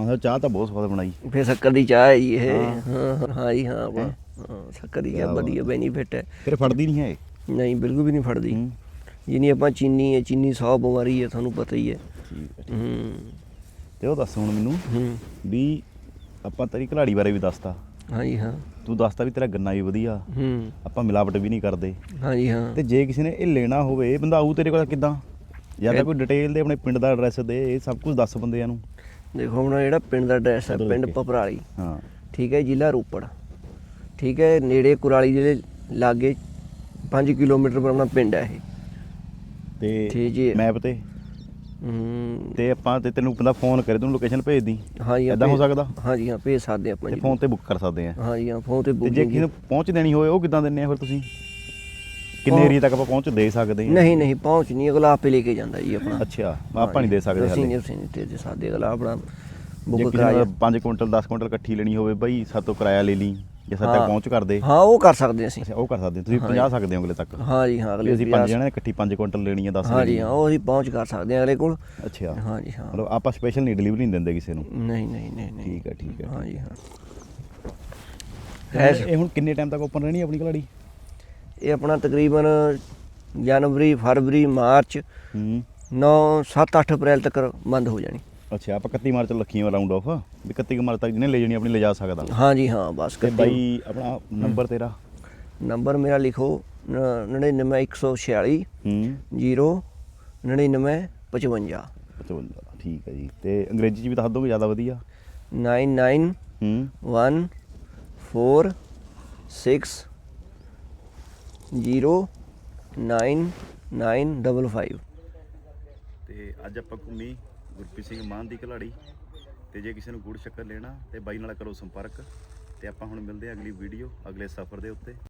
Speaker 1: ਮਾਸਾ ਚਾਹ ਤਾਂ ਬਹੁਤ ਸਵਾਦ ਬਣਾਈ।
Speaker 2: ਫੇਰ ਸ਼ੱਕਰ ਦੀ ਚਾਹ ਹੈ ਜੀ ਇਹ। ਹਾਂ। ਹਾਂ ਜੀ ਹਾਂ ਵਾ। ਹਾਂ? ਸ਼ੱਕਰ ਦੀ ਚਾਹ ਵਧੀਆ ਬੈਨੀਫਿਟ ਹੈ।
Speaker 1: ਫਿਰ ਫੜਦੀ ਨਹੀਂ ਹੈ ਇਹ?
Speaker 2: ਨਹੀਂ ਬਿਲਕੁਲ ਵੀ ਨਹੀਂ ਫੜਦੀ।
Speaker 1: ਹੂੰ।
Speaker 2: ਜਿੰਨੀ ਆਪਾਂ ਚੀਨੀ ਹੈ ਚੀਨੀ 100 ਬਿਮਾਰੀ ਹੈ ਤੁਹਾਨੂੰ ਪਤਾ ਹੀ ਹੈ।
Speaker 1: ਠੀਕ ਹੈ
Speaker 2: ਹੂੰ।
Speaker 1: ਤੇ ਉਹ ਦੱਸ ਹੁਣ ਮੈਨੂੰ
Speaker 2: ਹੂੰ।
Speaker 1: ਵੀ ਆਪਾਂ ਤੇਰੀ ਘਲਾੜੀ ਬਾਰੇ ਵੀ ਦੱਸਤਾ।
Speaker 2: ਹਾਂ ਜੀ ਹਾਂ।
Speaker 1: ਤੂੰ ਦੱਸਤਾ ਵੀ ਤੇਰਾ ਗੰਨਾ ਵੀ ਵਧੀਆ।
Speaker 2: ਹੂੰ।
Speaker 1: ਆਪਾਂ ਮਿਲਾਵਟ ਵੀ ਨਹੀਂ ਕਰਦੇ।
Speaker 2: ਹਾਂ ਜੀ ਹਾਂ।
Speaker 1: ਤੇ ਜੇ ਕਿਸੇ ਨੇ ਇਹ ਲੈਣਾ ਹੋਵੇ ਬੰਦਾ ਆਊ ਤੇਰੇ ਕੋਲ ਕਿੱਦਾਂ? ਜਾਂ ਤਾਂ ਕੋਈ ਡਿਟੇਲ ਦੇ ਆਪਣੇ ਪਿੰਡ ਦਾ ਐਡਰੈਸ ਦੇ ਇਹ ਸਭ ਕੁਝ ਦੱਸ ਬੰਦਿਆਂ ਨੂੰ।
Speaker 2: ਦੇਖੋ ਆਪਣਾ ਜਿਹੜਾ ਪਿੰਡ ਦਾ ਐਡਰੈਸ ਹੈ ਪਿੰਡ। ਪਪਰਾਲੀ
Speaker 1: ਹਾਂ।
Speaker 2: ਠੀਕ ਹੈ ਜ਼ਿਲ੍ਹਾ ਰੋਪੜ। ਠੀਕ ਹੈ ਨੇੜੇ ਕੁਰਾਲੀ ਜਿਹੜੇ ਲਾਗੇ 5 ਕਿਲੋਮੀਟਰ ਪਰ ਆਪਣਾ ਪਿੰਡ ਹੈ ਇਹ।
Speaker 1: ਤੇ
Speaker 2: ਠੀਕ ਜੀ
Speaker 1: ਮੈਪ ਤੇ?
Speaker 2: ਹੂੰ।
Speaker 1: ਤੇ ਆਪਾਂ ਤੇ ਤੈਨੂੰ ਬੰਦਾ ਫੋਨ ਕਰੇ ਤੈਨੂੰ ਲੋਕੇਸ਼ਨ ਭੇਜ ਦੀ।
Speaker 2: ਹਾਂ ਜੀ ਹਾਂ,
Speaker 1: ਸਕਦਾ?
Speaker 2: ਹਾਂ ਜੀ ਹਾਂ ਭੇਜ ਸਕਦੇ ਆਪਾਂ ਜੀ।
Speaker 1: ਫੋਨ ਤੇ ਬੁੱਕ ਕਰ ਸਕਦੇ ਆ।
Speaker 2: ਹਾਂ ਜੀ ਹਾਂ ਫੋਨ ਤੇ ਬੁੱਕ
Speaker 1: ਜੇ ਕਿਸੇ ਨੂੰ ਪਹੁੰਚ ਦੇਣੀ ਹੋਵੇ ਉਹ ਕਿੱਦਾਂ ਦਿੰਨੇ ਆ ਫਿਰ ਤੁਸੀਂ? ਕਿੰਨੇ ਏਰੀਆ ਤੱਕ ਆਪਾਂ ਪਹੁੰਚ ਦੇ ਸਕਦੇ ਆ
Speaker 2: ਨਹੀਂ ਨਹੀਂ ਪਹੁੰਚ ਨਹੀਂ ਅਗਲਾ ਆਪੇ ਲੈ ਕੇ ਜਾਂਦਾ ਜੀ ਆਪਣਾ।
Speaker 1: ਅੱਛਾ ਆਪਾਂ ਨਹੀਂ ਦੇ ਸਕਦੇ
Speaker 2: ਅਸੀਂ
Speaker 1: ਹਾਲੇ।
Speaker 2: ਨਹੀਂ ਅਸੀਂ ਨਹੀਂ ਤੇ ਸਕਦੇ ਅਗਲਾ ਆਪਣਾ ਬੁੱਕ ਕਰਾਇਆ।
Speaker 1: ਨੇ 5 ਕੁਇੰਟਲ 10 ਕੁਇੰਟਲ ਇਕੱਠੀ ਲੈਣੀ ਹੋਵੇ ਬਈ ਸਾਤੋਂ ਕਿਰਾਇਆ ਲੈ ਲਈ ਜੇ ਸਾਡੇ
Speaker 2: ਹਾਂ।
Speaker 1: ਤੱਕ ਪਹੁੰਚ ਕਰਦੇ
Speaker 2: ਹਾਂ ਉਹ ਕਰ ਸਕਦੇ ਅਸੀਂ।
Speaker 1: ਉਹ ਕਰ ਸਕਦੇ ਹੋ। ਤੁਸੀਂ 50 ਸਕਦੇ ਹੋ ਅਗਲੇ ਤੱਕ।
Speaker 2: ਹਾਂ ਜੀ ਹਾਂ ਅਗਲੇ
Speaker 1: ਅਸੀਂ ਪੰਜ ਜਣੇ ਇਕੱਠੀ 5 ਕੁਇੰਟਲ ਲੈਣੀ ਆ 10
Speaker 2: ਹਾਂ ਜੀ ਹਾਂ ਉਹ ਅਸੀਂ ਪਹੁੰਚ ਕਰ ਸਕਦੇ ਹਾਂ ਅਗਲੇ ਕੋਲ।
Speaker 1: ਅੱਛਾ।
Speaker 2: ਹਾਂ ਜੀ ਹਾਂ।
Speaker 1: ਮਤਲਬ ਆਪਾਂ ਸਪੈਸ਼ਲ ਨਹੀਂ ਡਿਲੀਵਰੀ ਨਹੀਂ ਦਿੰਦੇ ਕਿਸੇ ਨੂੰ।
Speaker 2: ਨਹੀਂ ਨਹੀਂ ਨਹੀਂ
Speaker 1: ਠੀਕ ਹੈ ਠੀਕ ਹੈ
Speaker 2: ਹਾਂ। ਜੀ ਹਾਂ।
Speaker 1: ਇਹ ਹੁਣ ਕਿੰਨੇ ਟਾਈਮ ਤੱਕ ਓਪਨ ਰਹਿਣੀ ਆਪਣੀ ਕਲਾੜੀ?
Speaker 2: ਇਹ ਆਪਣਾ ਤਕਰੀਬਨ ਜਨਵਰੀ ਫਰਵਰੀ ਮਾਰਚ
Speaker 1: ਹੂੰ।
Speaker 2: 9 7 8 ਅਪ੍ਰੈਲ ਤੱਕ ਬੰਦ ਹੋ ਜਾਣੀ।
Speaker 1: ਅੱਛਾ ਆਪਾਂ 31 ਮਾਰਚ ਲੱਖੀਆਂ ਰਾਉਂਡ ਆਫ ਵੀ 31 ਮਾਰਚ ਤੱਕ ਜਿਹਨੇ ਲੈ ਜਾਣੀ ਆਪਣੀ ਲੈ ਜਾ ਸਕਦਾ।
Speaker 2: ਹਾਂ ਜੀ ਹਾਂ ਬਸ
Speaker 1: ਤੇ ਬਾਈ ਆਪਣਾ ਨੰਬਰ ਤੇਰਾ?
Speaker 2: ਨੰਬਰ ਮੇਰਾ ਲਿਖੋ 99146
Speaker 1: ਹੂੰ।
Speaker 2: 0 99 55
Speaker 1: 55 ਠੀਕ ਹੈ ਜੀ। ਤੇ ਅੰਗਰੇਜ਼ੀ ਚ ਵੀ ਦੱਸ ਦੋਗੇ ਜ਼ਿਆਦਾ ਵਧੀਆ?
Speaker 2: 99
Speaker 1: ਹੂੰ।
Speaker 2: 1 4 6 0 9 9 5
Speaker 1: ਤੇ ਅੱਜ ਆਪਾਂ ਘੁੰਮੀ ਗੁਰਪ੍ਰੀਤ ਸਿੰਘ ਮਾਨ ਦੀ ਘਲਾੜੀ। ਤੇ ਜੇ ਕਿਸੇ ਨੂੰ ਗੁੜ ਸ਼ੱਕਰ ਲੈਣਾ, ਤੇ ਬਾਈ ਨਾਲ ਕਰੋ ਸੰਪਰਕ। ਤੇ ਆਪਾਂ ਹੁਣ ਮਿਲਦੇ ਹਾਂ ਅਗਲੀ ਵੀਡੀਓ ਅਗਲੇ ਸਫ਼ਰ ਦੇ ਉੱਤੇ।